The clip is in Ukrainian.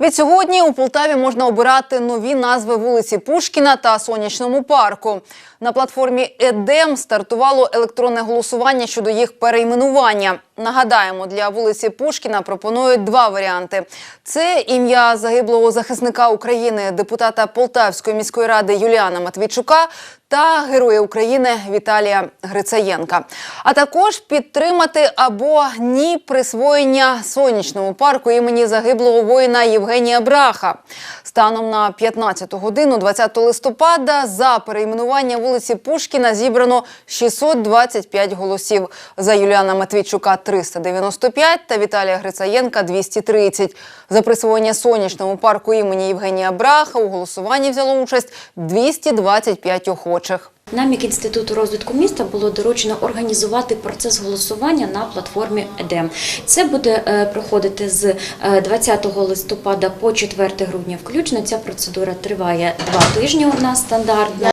Відсьогодні у Полтаві можна обирати нові назви вулиці Пушкіна та Сонячному парку. На платформі ЕДЕМ стартувало електронне голосування щодо їх перейменування. Нагадаємо, для вулиці Пушкіна пропонують два варіанти: це ім'я загиблого захисника України, депутата Полтавської міської ради Юліана Матвійчука та Героя України Віталія Грицаєнка. А також підтримати або ні присвоєння сонячному парку імені загиблого воїна Євгенія Браха. Станом на 15 годину 20 листопада за перейменування вулиці Пушкіна зібрано 625 голосів. За Юліана Матвійчука 395 та Віталія Грицаєнка 230. За присвоєння сонячному парку імені Євгенія Браха у голосуванні взяло участь 225 охочих. Нам, як інституту розвитку міста, було доручено організувати процес голосування на платформі ЕДЕМ. Це буде е, проходити з е, 20 листопада по 4 грудня включно. Ця процедура триває два тижні у нас стандартно.